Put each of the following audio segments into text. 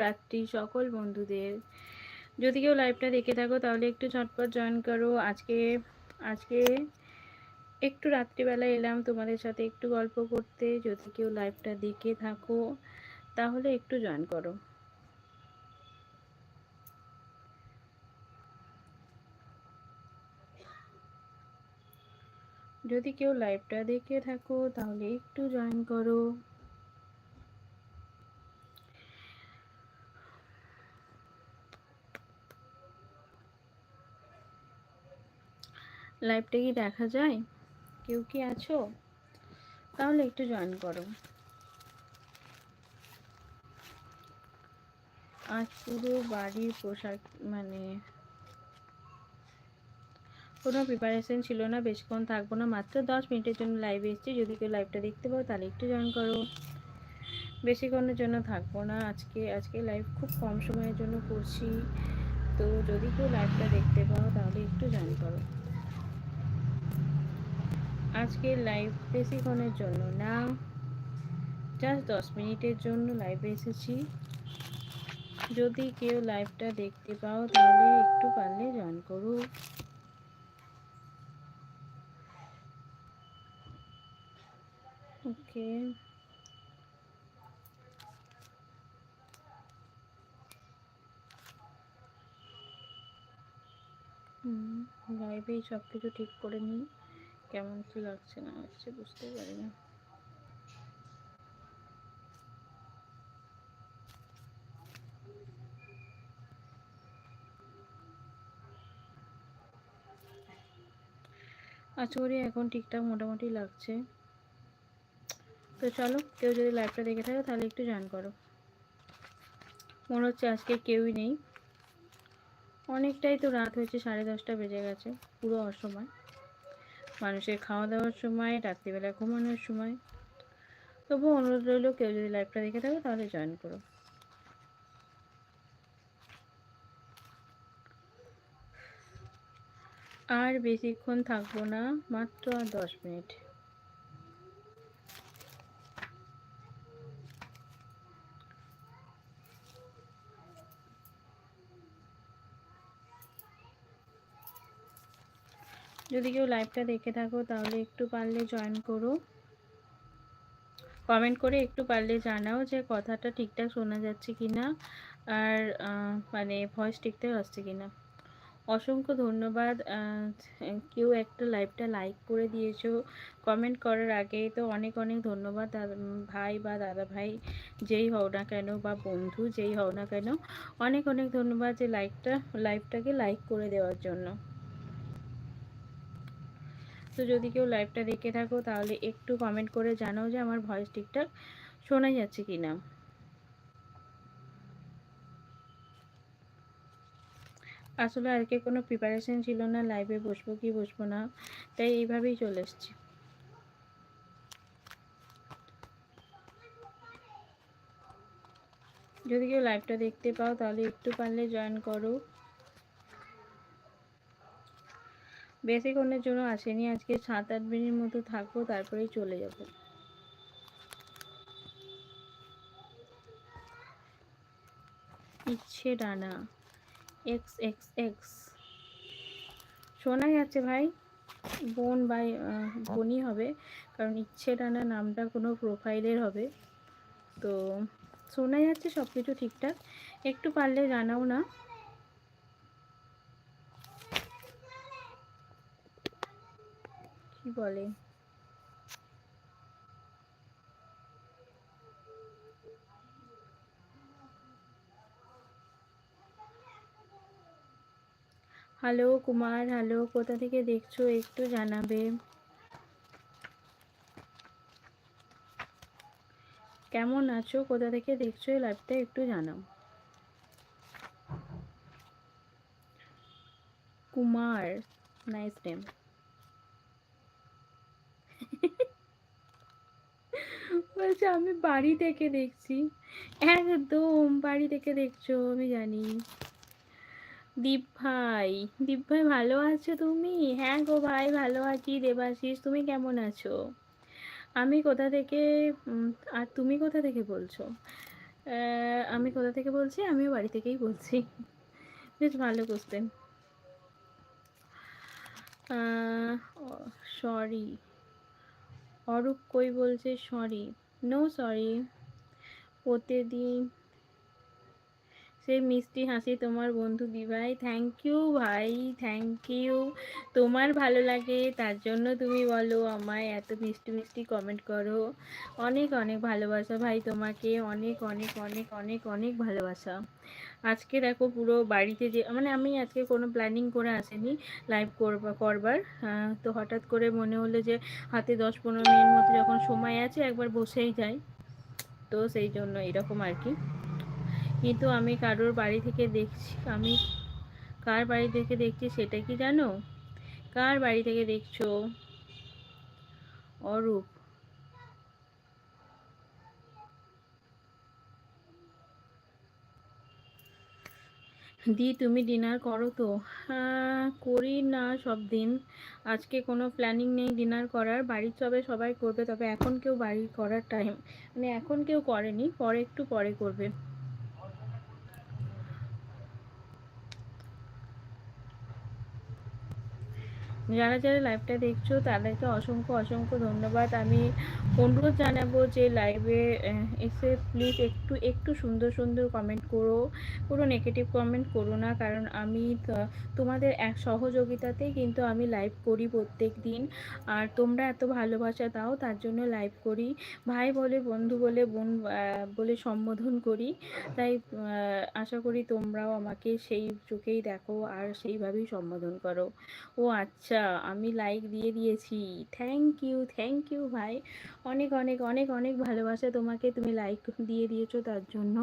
রাত্রি সকল বন্ধুদের। যদি কেউ লাইভটা দেখে থাকো, তাহলে একটু ঝটপট জয়েন করো। আজকে আজকে একটু রাত্রিবেলা এলাম তোমাদের সাথে একটু গল্প করতে। যদি কেউ লাইভটা দেখে থাকো, তাহলে একটু জয়েন করো। যদি কেউ লাইভটা দেখে থাকো, তাহলে একটু জয়েন করো। লাইভটা কি দেখা যায়? কেউ কি আছো? তাহলে একটু জয়েন করো। আজ পুরো বাড়ির পোশাক মানে কোনো প্রিপারেশন ছিল না, বেশিক্ষণ থাকব না। মাত্র দশ মিনিটের জন্য লাইভে এসেছি। যদি কেউ লাইভটা দেখতে পাও, তাহলে একটু জয়েন করো। বেশিক্ষণের জন্য থাকব না। আজকে আজকে লাইভ খুব কম সময়ের জন্য করছি। তো যদি কেউ লাইভটা দেখতে পাও, তাহলে একটু জয়েন করো। আজকের লাইভ বেশিক্ষণের জন্য না জাস্ট দশ মিনিটের জন্য লাইভে এসেছি। যদি কেউ লাইভটা দেখতে পাও, তাহলে একটু পারলে জয়েন করো। ওকে হুম লাইভেই সব কিছু ঠিক করে নিই। কেমন কি লাগছে না লাগছে বুঝতে পারি না আচ্ছা করি এখন ঠিকঠাক মোটামুটি লাগছে। তো চলো, কেউ যদি লাইভটা দেখে থাকে, তাহলে একটু জান করো। মনে হচ্ছে আজকে কেউই নেই। অনেকটাই তো রাত হয়েছে, সাড়ে দশটা বেজে গেছে, পুরো অসময়। মানুষের খাওয়া দাওয়ার সময়, রাত্রিবেলা ঘুমানোর সময়। তবুও অনুরোধ রইল, কেউ যদি লাইভটা দেখে থাকো, তাহলে জয়েন করো। আর বেশিক্ষণ থাকব না, মাত্র দশ মিনিট। যদি কেউ লাইভটা দেখে থাকো, তাহলে একটু পারলে জয়েন করো। কমেন্ট করে একটু পারলে জানাও যে কথাটা ঠিকঠাক শোনা যাচ্ছে কি না আর মানে ভয়েস ঠিকঠাক আসছে কি না অসংখ্য ধন্যবাদ কেউ একটা লাইভটা লাইক করে দিয়েছ। কমেন্ট করার আগে তো অনেক অনেক ধন্যবাদ ভাই বা দাদা ভাই, যেই হও না কেন বা বন্ধু যেই হও না কেন, অনেক অনেক ধন্যবাদ যে লাইকটা লাইভটাকে লাইক করে দেওয়ার জন্য। তো যদি কেউ লাইভটা দেখে থাকো, তাহলে একটু কমেন্ট করে জানাও যে আমার ভয়েস ঠিকঠাক শোনা যাচ্ছে কি না আসলে আজকে কোনো প্রিপারেশন ছিল না লাইভে বসবো কি বসবো না, তাই এইভাবেই চলে এসছি। যদি কেউ লাইভটা দেখতে পাও, তাহলে একটু পারলে জয়েন করো। বেশিক্ষণের জন্য আসেনি। আজকে সাত, আট মিনিট মতো থাকব, তারপরেই চলে যাব। ইচ্ছে ডানা এক্স এক্স এক্স। শোনা যাচ্ছে ভাই, বোন ভাই বোনই হবে, কারণ ইচ্ছে ডানা নামটা কোনো প্রোফাইলের হবে। তো শোনা যাচ্ছে সব কিছু ঠিকঠাক। একটু পারলে জানাও না। বলে? হ্যালো কুমার হ্যালো কোথা থেকে দেখছ? একটু জানাবে। কেমন আছো? কোথা থেকে দেখছ এই লাইভটা একটু জানাও। কুমার নাইস নেম বলছে, আমি বাড়ি থেকে দেখছি। একদম বাড়ি থেকে দেখছ, আমি জানি। দীপ ভাই দীপ ভাই ভালো আছো তুমি? হ্যাঁ গো ভাই, ভালো আছি। দেবাশিস, তুমি কেমন আছো? আমি কোথা থেকে আর তুমি কোথা থেকে বলছো? আমি কোথা থেকে বলছি? আমিও বাড়ি থেকেই বলছি। বেশ ভালো কোশ্চেন সরি অরূপ কই বলছে সরি। নো সরি প্রতিদিন সেই মিষ্টি হাসি তোমার বন্ধু দিভাই। থ্যাংক ইউ ভাই থ্যাংক ইউ তোমার ভালো লাগে, তার জন্য তুমি বলো আমায় এত মিষ্টি মিষ্টি কমেন্ট করো। অনেক অনেক ভালোবাসা ভাই তোমাকে, অনেক অনেক অনেক অনেক অনেক ভালোবাসা। আজকে দেখো পুরো বাড়িতে যে মানে আমি আজকে কোনো প্ল্যানিং করে আসিনি লাইভ করবা, করবার। তো হঠাৎ করে মনে হলো যে হাতে দশ পনেরো মিনিট মতো যখন সময় আছে একবার বসেই যাই। তো সেই জন্য এরকম আর কি। কিন্তু আমি কারোর বাড়ি থেকে দেখছি, আমি কার বাড়ি থেকে দেখছি সেটা কি জানো? কার বাড়ি থেকে দেখছ? অরূপ। দি, তুমি ডিনার করো তো? হ্যাঁ করি না সব দিন। আজকে কোনো প্ল্যানিং নেই ডিনার করার। বাড়ির সবাই সবাই করবে, তবে এখন কেউ বাড়ি করার টাইম মানে এখন কেউ করেনি, পরে একটু পরে করবে। যারা যারা লাইভটা দেখছ, তাদেরকে অসংখ্য অসংখ্য ধন্যবাদ। আমি অনুরোধ জানাব যে লাইভে এসে প্লিজ একটু একটু সুন্দর সুন্দর কমেন্ট করো। কোনো নেগেটিভ কমেন্ট করো না, কারণ আমি তোমাদের এক সহযোগিতাতেই কিন্তু আমি লাইভ করি প্রত্যেক দিন। আর তোমরা এত ভালোবাসা দাও, তার জন্য লাইভ করি। ভাই বলে, বন্ধু বলে, বোন বলে সম্বোধন করি। তাই আশা করি তোমরাও আমাকে সেই চোখেই দেখো আর সেইভাবেই সম্বোধন করো। ও আচ্ছা আমি লাইক দিয়ে দিয়েছি। থ্যাংক ইউ থ্যাংক ইউ ভাই। অনেক অনেক অনেক অনেক ভালোবাসা তোমাকে তুমি লাইক দিয়ে দিয়েছ তার জন্য।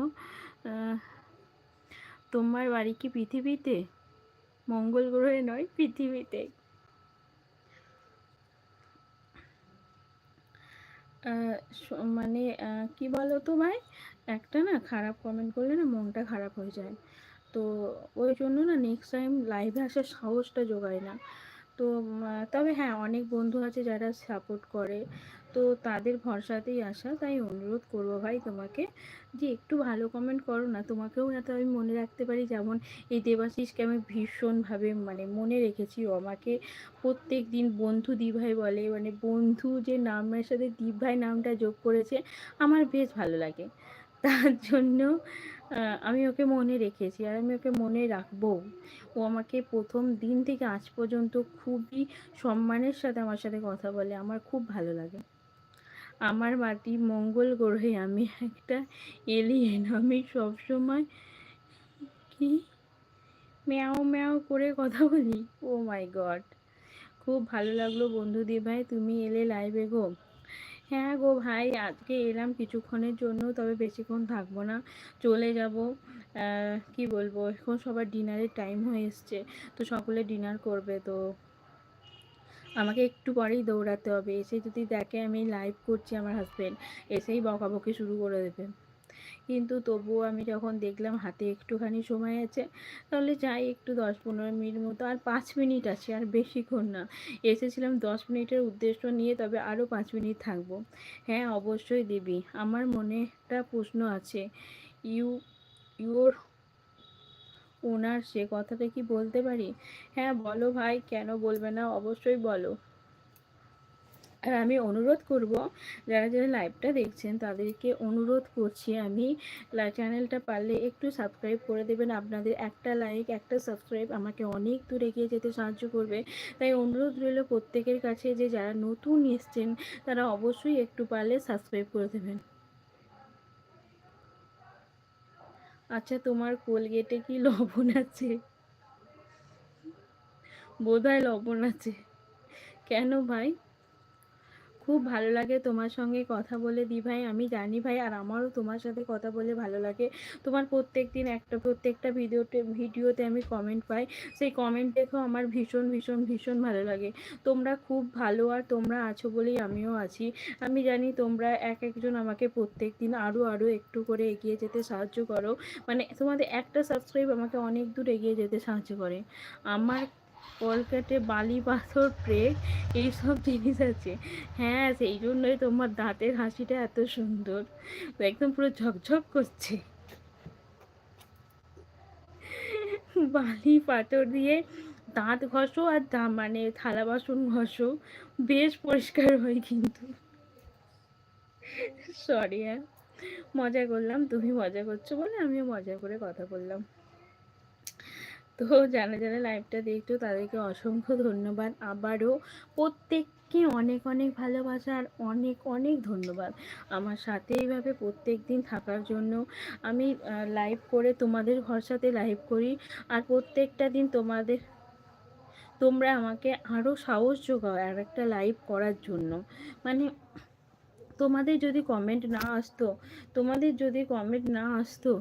তোমার বাড়ি কি পৃথিবীতে? মঙ্গল গ্রহে নয়, পৃথিবীতে। মানে কি বলো তো ভাই? একটা না খারাপ কমেন্ট করলে না মনটা খারাপ হয়ে যায়। তো ওই জন্য না নেক্সট টাইম লাইভে আসার সাহসটা জোগায় না। তো তবে হ্যাঁ অনেক বন্ধু আছে যারা সাপোর্ট করে। তো তাদের ভরসাতেই আসা, তাই অনুরোধ করব ভাই তোমাকে যে একটু ভালো কমেন্ট করো না। তোমাকেও যাতে আমি মনে রাখতে পারি যেমন এই দেবাশিসকে আমি ভীষণভাবে মানে মনে রেখেছি। ও আমাকে প্রত্যেক দিন বন্ধু দিভাই বলে মানে বন্ধু যে নামের সাথে দিভাই নামটা যোগ করেছে, আমার বেশ ভালো লাগে। তার জন্য আমি ওকে মনে রেখেছি আর আমি ওকে মনে রাখব। ও আমাকে প্রথম দিন থেকে আজ পর্যন্ত খুবই সম্মানের সাথে আমার সাথে কথা বলে, আমার খুব ভালো লাগে। আমার বাটি মঙ্গল গ্রহে আমি একটা এলিয়েন আমি সবসময় কি ম্যাও ম্যাও করে কথা বলি। ও মাই গড খুব ভালো লাগল বন্ধু দি ভাই, তুমি এলে লাইভে গো। হ্যাঁ গো ভাই, আজকে এলাম কিছুক্ষণের জন্য, তবে বেশিক্ষণ থাকব না, চলে যাব। কি বলব, এখন সবার ডিনারের টাইম হয়ে এসছে, তো সকলে ডিনার করবে, তো আমাকে একটু পরেই দৌড়াতে হবে। এসে যদি দেখে আমি লাইভ করছি আমার হাজব্যান্ড এসেই বকাবকি শুরু করে দেবে। কিন্তু তবুও আমি যখন দেখলাম হাতে একটুখানি সময় আছে, তাহলে যাই একটু দশ পনেরো মিনিট মতো, আর পাঁচ মিনিট আছে, আর বেশিক্ষণ না। এসেছিলাম দশ মিনিটের উদ্দেশ্য নিয়ে, তবে আরও পাঁচ মিনিট থাকব। হ্যাঁ অবশ্যই দিবি। আমার মনে একটা প্রশ্ন আছে। ইউ ইউর ওনার সে কথাটা কি বলতে পারি? হ্যাঁ বলো ভাই, কেন বলবে না? অবশ্যই বলো। আর আমি অনুরোধ করব, যারা যারা লাইভটা দেখছেন তাদেরকে অনুরোধ করছি আমি চ্যানেলটা পারলে একটু সাবস্ক্রাইব করে দেবেন। আপনাদের একটা লাইক একটা সাবস্ক্রাইব আমাকে অনেক দূর এগিয়ে যেতে সাহায্য করবে। তাই অনুরোধ রইল প্রত্যেকের কাছে যে যারা নতুন এসছেন, তারা অবশ্যই একটু পারলে সাবস্ক্রাইব করে দেবেন। আচ্ছা তোমার কোলগেটে কি লবণ আছে? বোধহয় লবণ আছে। কেন ভাই? খুব ভালো লাগে তোমার সঙ্গে কথা বলে দি ভাই আমি জানি ভাই, আর আমারও তোমার সাথে কথা বলে ভালো লাগে। তোমার প্রত্যেক দিন একটা, প্রত্যেকটা ভিডিওতে ভিডিওতে আমি কমেন্ট পাই। সেই কমেন্ট দেখেও আমার ভীষণ ভীষণ ভীষণ ভালো লাগে। তোমরা খুব ভালো আর তোমরা আছো বলেই আমিও আছি। আমি জানি তোমরা এক একজন আমাকে প্রত্যেক দিন আরও আরও একটু করে এগিয়ে যেতে সাহায্য করো। মানে তোমাদের একটা সাবস্ক্রাইব আমাকে অনেক দূর এগিয়ে যেতে সাহায্য করে। আমার কলকাটে বালি, পাথর প্রেক এইসব জিনিস আছে। হ্যাঁ সেই জন্যই তোমার দাঁতের হাসিটা এত সুন্দর। একদম পুরো ঝকঝক করছে। বালি, পাথর দিয়ে দাঁত ঘষো আর মানে থালা বাসন ঘষো। বেশ পরিষ্কার হয় কিন্তু। সরি হ্যাঁ। মজা করলাম, তুমি মজা করছ বলে আমিও মজা করে কথা বললাম। তো যারা যারা লাইভটা দেখছ, তাদেরকে অসংখ্য ধন্যবাদ। আবারও প্রত্যেককে অনেক অনেক ভালোবাসা আর অনেক অনেক ধন্যবাদ। আমার সাথে এইভাবে প্রত্যেক দিন থাকার জন্য আমি লাইভ করে তোমাদের ভরসাতে লাইভ করি। আর প্রত্যেকটা দিন তোমাদের, তোমরা আমাকে আরও সাহস যোগাও আর একটা লাইভ করার জন্য। মানে তোমাদের যদি কমেন্ট না আসতো, তোমাদের যদি কমেন্ট না আসতো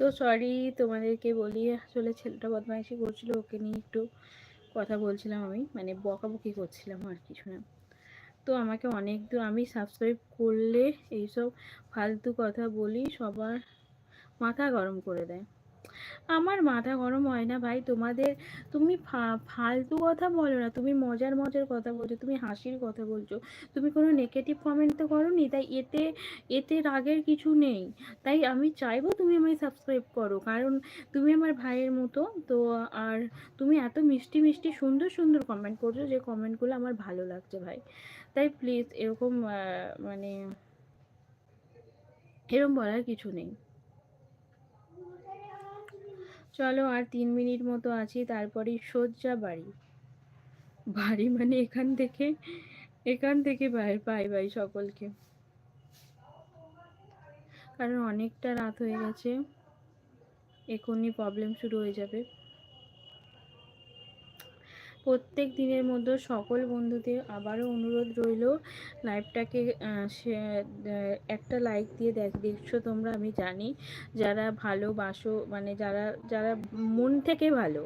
তো সরি তোমাদেরকে বলি, আসলে ছেলেটা বদমাইশি করছিল, ওকে নিয়ে একটু কথা বলছিলাম আমি মানে বকাবকি করছিলাম আর কিছু না। তো আমাকে অনেক দূর, আমি সাবস্ক্রাইব করলে এইসব ফালতু কথা বলি সবার মাথা গরম করে দেয়। আমার মাথা গরম হয় না ভাই। তোমাদের, তুমি ফালতু কথা বলো না। তুমি মজার মজার কথা বলছো, তুমি হাসির কথা বলছো। তুমি কোনো নেগেটিভ কমেন্ট তো করো নি তাই এতে এতে রাগের কিছু নেই। তাই আমি চাইব তুমি আমায় সাবস্ক্রাইব করো। কারণ তুমি আমার ভাইয়ের মতো। তো আর তুমি এত মিষ্টি মিষ্টি, সুন্দর সুন্দর কমেন্ট করছ যে কমেন্টগুলো আমার ভালো লাগছে ভাই। তাই প্লিজ এরকম মানে এরকম বলার কিছু নেই। চলো আর তিন মিনিট মতো আছি তারপরে সোজা বাড়ি। বাড়ি মানে এখান থেকে এখান থেকে পাই বাই সকলকে। কারণ অনেকটা রাত হয়ে গেছে, এখনই প্রবলেম শুরু হয়ে যাবে। প্রত্যেক দিনের মধ্যে সকল বন্ধুদের আবারও অনুরোধ রইল লাইভটাকে একটা লাইক দিয়ে দেখ, দেখছ তোমরা, আমি জানি। যারা ভালোবাসো মানে যারা যারা মন থেকে ভালো,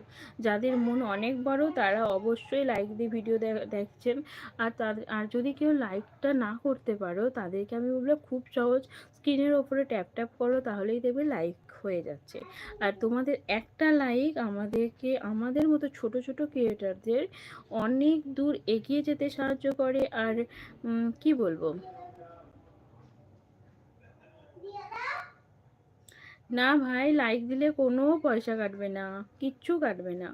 যাদের মন অনেক বড়, তারা অবশ্যই লাইক দিয়ে ভিডিও দেখছেন। আর তাদের আর যদি কেউ লাইকটা না করতে পারো, তাদেরকে আমি বলব খুব সহজ স্ক্রিনের ওপরে ট্যাপ ট্যাপ করো, তাহলেই দেখবে লাইক হয়ে যাচ্ছে। আর তোমাদের একটা লাইক আমাদেরকে, আমাদের মতো ছোট ছোট ক্রিয়েটারদের অনেক দূর এগিয়ে যেতে সাহায্য করে। আর কি বলব? না ভাই লাইক দিলে কোনো পয়সা কাটবে না, কিচ্ছু কাটবে না।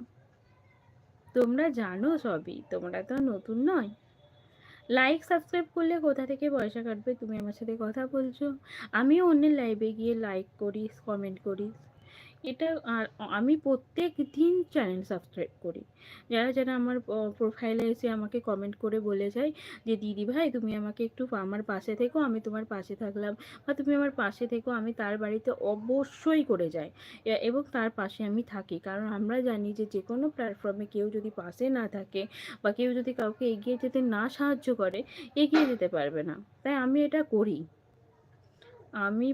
তোমরা জানো সবই, তোমরা তো নতুন নয়। লাইক সাবস্ক্রাইব করলে কোথা থেকে পয়সা কাটবে? তুমি আমার সাথে কথা বলছো। আমিও অন্যের লাইভে গিয়ে লাইক করি কমেন্ট করি। এটা আর আমি প্রত্যেক দিন চ্যানেল সাবস্ক্রাইব করি। যারা যারা আমার প্রোফাইলে এসে আমাকে কমেন্ট করে বলে যায় যে, দিদি ভাই, তুমি আমাকে একটু আমার পাশে থেকো, আমি তোমার পাশে থাকলাম বা তুমি আমার পাশে থেকো, আমি তার বাড়িতে অবশ্যই করে যাই। এবং তার পাশে আমি থাকি। কারণ আমরা জানি যে যে কোনো প্ল্যাটফর্মে কেউ যদি পাশে না থাকে বা কেউ যদি কাউকে এগিয়ে যেতে না সাহায্য করে, এগিয়ে যেতে পারবে না। তাই আমি এটা করি। আমি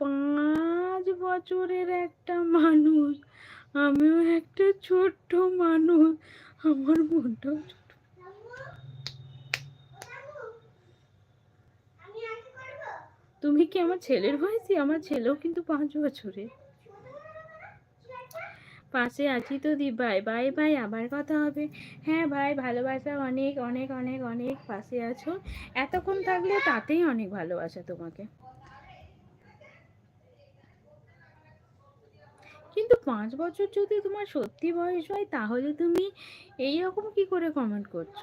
পাঁচ বছরের একটা মানুষ, আমিও একটা ছোট্ট মানুষ, আমার মনটাও ছোট। তুমি কি আমার ছেলের বয়সী? আমার ছেলেও কিন্তু পাঁচ বছরে পাশে আছি তো দি ভাই বাই বাই আবার কথা হবে। হ্যাঁ ভাই, ভালোবাসা অনেক অনেক অনেক অনেক পাশে আছো। এতক্ষণ থাকলে তাতেই অনেক ভালোবাসা তোমাকে। কিন্তু পাঁচ বছর যদি তোমার সত্যি বয়স হয়, তাহলে তুমি এই রকম কি করে কমেন্ট করছ?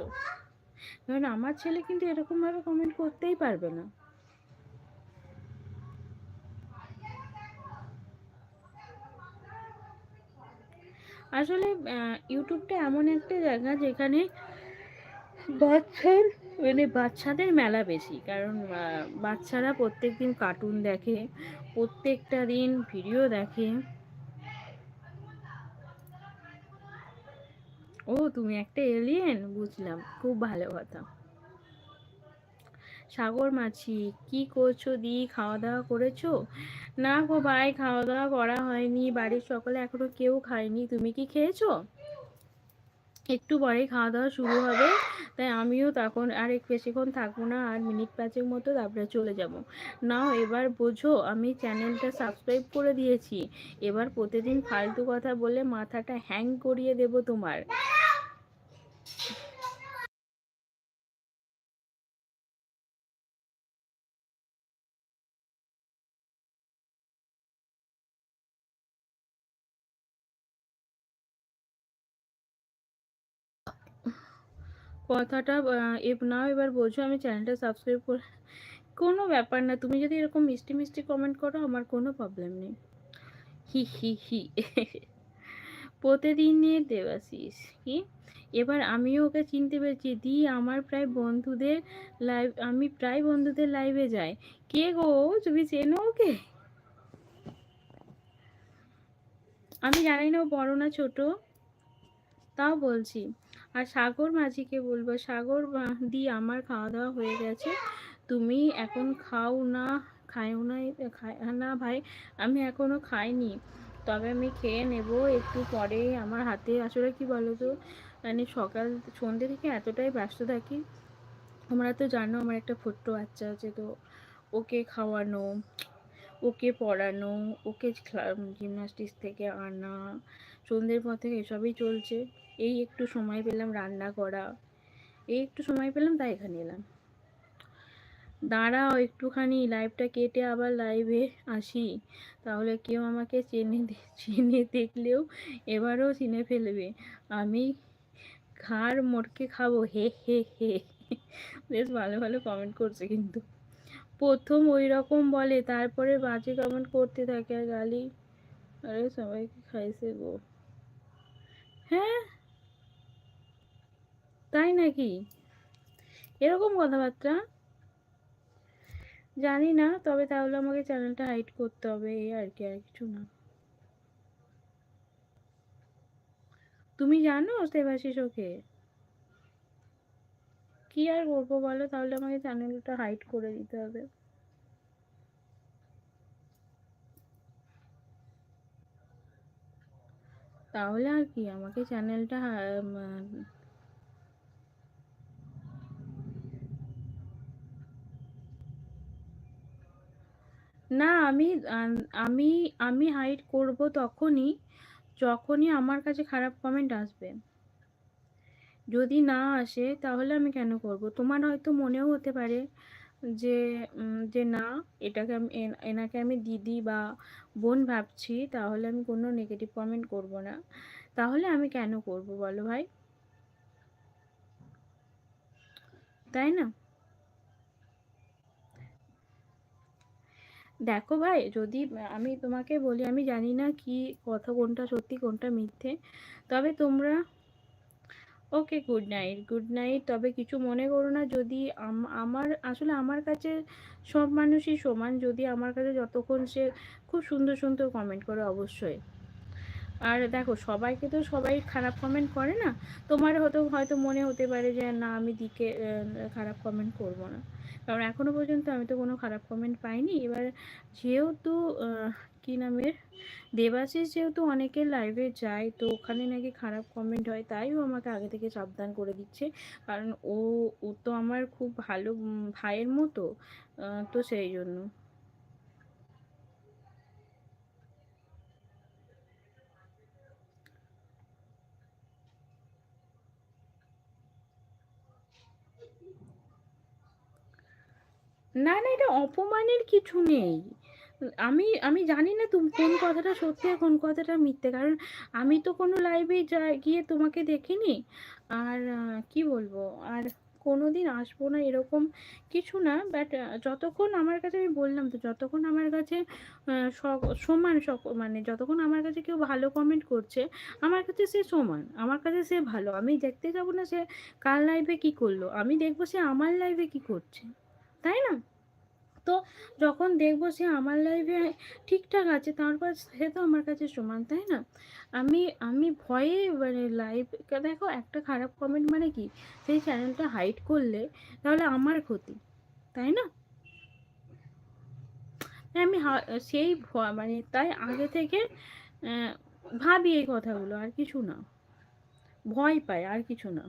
কারণ আমার ছেলে কিন্তু এরকমভাবে কমেন্ট করতেই পারবে না। আসলে ইউটিউবটা এমন একটা জায়গা যেখানে বাচ্চার মানে বাচ্চাদের মেলা বেশি। কারণ বাচ্চারা প্রত্যেক দিন কার্টুন দেখে, প্রত্যেকটা দিন ভিডিও দেখে। ও, তুমি একটা এলিয়েন বুঝলাম, খুব ভালো কথা। সাগর মাছি, কি করছ দি? খাওয়া দাওয়া করেছ? না গো ভাই খাওয়া দাওয়া করা হয়নি, বাড়ির সকলে এখনও কেউ খায়নি, তুমি কি খেয়েছো? একটু পরেই খাওয়া দাওয়া শুরু হবে। তাই আমিও তখন আর এক বেশিক্ষণ থাকব না, আর মিনিট পাঁচের মতো তারপরে চলে যাব। নাও এবার বোঝো, আমি চ্যানেলটা সাবস্ক্রাইব করে দিয়েছি। এবার প্রতিদিন ফালতু কথা বলে মাথাটা হ্যাং করিয়ে দেব তোমার। কথাটা এব নাও এবার বোঝো আমি চ্যানেলটা সাবস্ক্রাইব করে, কোনো ব্যাপার না, তুমি যদি এরকম মিষ্টি মিষ্টি কমেন্ট করো, আমার কোনো প্রবলেম নেই। হি হি হি। প্রতিদিনের দেবাশিস, কি? এবার আমিও ওকে চিনতে পেরেছি, দি আমার প্রায় বন্ধুদের লাইভ আমি প্রায় বন্ধুদের লাইভে যাই। কে গো? তুমি চেনো ওকে? আমি জানি না, ও বড় না ছোট। তাও বলছি। আর সাগর মাঝিকে বলব, সাগর দি, আমার খাওয়া দাওয়া হয়ে গেছে। তুমি এখন খাও না খাও না না ভাই। আমি এখনও খাইনি। তবে আমি খেয়ে নেব একটু পরে। আমার হাতে আসলে কি বলো তো মানে সকাল, সন্ধ্যে থেকে এতটাই ব্যস্ত থাকি। তোমরা তো জানো আমার একটা ছোট্ট বাচ্চা আছে, তো ওকে খাওয়ানো, ওকে পড়ানো, ওকে জিমনাস্টিক্স থেকে আনা সন্ধ্যের পর থেকে এসবই চলছে। এই একটু সময় পেলাম রান্না করা। এই একটু সময় পেলাম, তাই এখানে এলাম। দাঁড়াও একটুখানি লাইভটা কেটে আবার লাইভে আসি। তাহলে কেউ আমাকে চেনে চিনে দেখলেও এবারও চিনে ফেলবে। আমি ঘাড় মোটকে খাব, হে হে হে। বেশ ভালো ভালো কমেন্ট করছে কিন্তু। প্রথম ওই রকম বলে, তারপরে বাজে কমেন্ট করতে থাকে আর গালি। আরে সবাইকে খাইছে গো। হ্যাঁ? তাই নাকি? এরকম কথাবার্তা? জানি না, তবে তাহলে আমাকে চ্যানেলটা হাইড করতে হবে এই আর কি, আর কিছু না। তুমি জানো দেবাশিস ওকে? কি আর করব বলো? তাহলে আমাকে চ্যানেলটা হাইড করে দিতে হবে। তাহলে আর কি, আমাকে চ্যানেলটা না, আমি আমি আমি হাইড করব তখনই, যখনই আমার কাছে খারাপ কমেন্ট আসবে। যদি না আসে, তাহলে আমি কেন করব? তোমার হয়তো মনেও হতে পারে যে যে না, এটাকে আমি এনাকে আমি দিদি বা বোন ভাবছি, তাহলে আমি কোনো নেগেটিভ কমেন্ট করব না। তাহলে আমি কেন করব বলো ভাই? তাই না? দেখো ভাই, যদি আমি তোমাকে বলি, আমি জানি না কি কথা, কোনটা সত্যি, কোনটা মিথ্যে। তবে তোমরা okay, good night good night. তবে কিছু মনে করো না, যদি আমার, আসলে আমার কাছে সব মানুষই সমান। যদি আমার কাছে যতক্ষণ সে খুব সুন্দর সুন্দর কমেন্ট করে, অবশ্যই। আর দেখো, সবাইকে তো সবাই খারাপ কমেন্ট করে না? তোমার হয়তো হয়তো মনে হতে পারে যে, না, আমি দিকে খারাপ কমেন্ট করব না। কারণ এখনও পর্যন্ত আমি তো কোনো খারাপ কমেন্ট পাইনি। এবার যেহেতু কী নামের? দেবাশিস যেহেতু অনেকের লাইভে যায়, তো ওখানে নাকি খারাপ কমেন্ট হয়, তাই ও আমাকে আগে থেকে সাবধান করে দিচ্ছে। কারণ ও ও তো আমার খুব ভালো ভাইয়ের মতো তো সেই জন্য। না না, এটা অপমানের কিছু নেই। আমি আমি জানি না তুমি, কোন কথাটা সত্যি আর কোন কথাটা মিথ্যে। কারণ আমি তো কোনো লাইভে গিয়ে তোমাকে দেখিনি। আর কি বলব? আর কোনো দিন আসব না এরকম কিছু না। বাট যতক্ষণ আমার কাছে, আমি বললাম তো, যতক্ষণ আমার কাছে সমান মানে যতক্ষণ আমার কাছে কেউ ভালো কমেন্ট করছে, আমার কাছে সে সমান, আমার কাছে সে ভালো। আমি দেখতে যাব না সে কার লাইভে কি করল? আমি দেখব সে আমার লাইভে কি করছে। তাই না? তো যখন দেখব সে আমার লাইফে ঠিকঠাক আছে, তারপর সে তো আমার কাছে সমান, তাই না? আমি আমি ভয়ে মানে লাইভ দেখো একটা খারাপ কমেন্ট মানে কি? সেই চ্যানেলটা হাইড করলে তাহলে আমার ক্ষতি, তাই না? আমি সেই মানে তাই আগে থেকে ভাবি এই কথাগুলো, আর কিছু না। ভয় পায় আর কিছু না।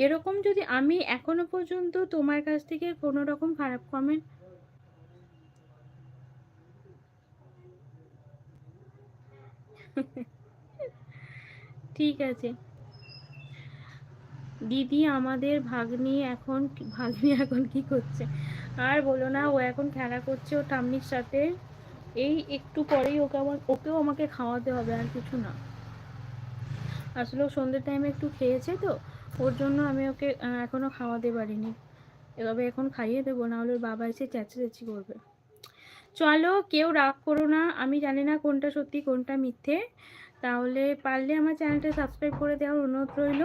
এরকম যদি আমি এখনও পর্যন্ত তোমার কাছ থেকে কোনো রকম খারাপ কমেন্ট ঠিক আছে। দিদি আমাদের ভাগ্নি এখন ভাগ্নি এখন কি করছে? আর বলো না, ও এখন খেলা করছে ও ঠাম্মির সাথে। এই একটু পরেই ওকে আমার, ওকেও আমাকে খাওয়াতে হবে, আর কিছু না। আসলে সন্ধ্যের টাইমে একটু খেয়েছে তো ওর জন্য আমি ওকে আহ, এখনও খাওয়াতে পারিনি। এভাবে এখন খাইয়ে দেবো না হলে বাবা এসে চেঁচাচেঁচি করবে। চলো কেউ রাগ করো না আমি জানি না কোনটা সত্যি কোনটা মিথ্যে। তাহলে পারলে আমার চ্যানেলটা সাবস্ক্রাইব করে দেওয়ার অনুরোধ রইল।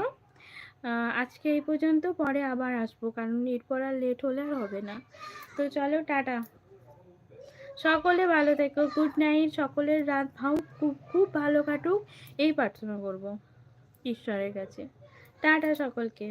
আজকে এই পর্যন্ত পরে আবার আসব কারণ এরপর আর লেট হলে আর হবে না। তো চলো টাটা। সকলে ভালো থেকো গুড নাইট সকলের রাত ভাও খুব খুব ভালো কাটুক এই প্রার্থনা করব ঈশ্বরের কাছে। টাটা সকলকে।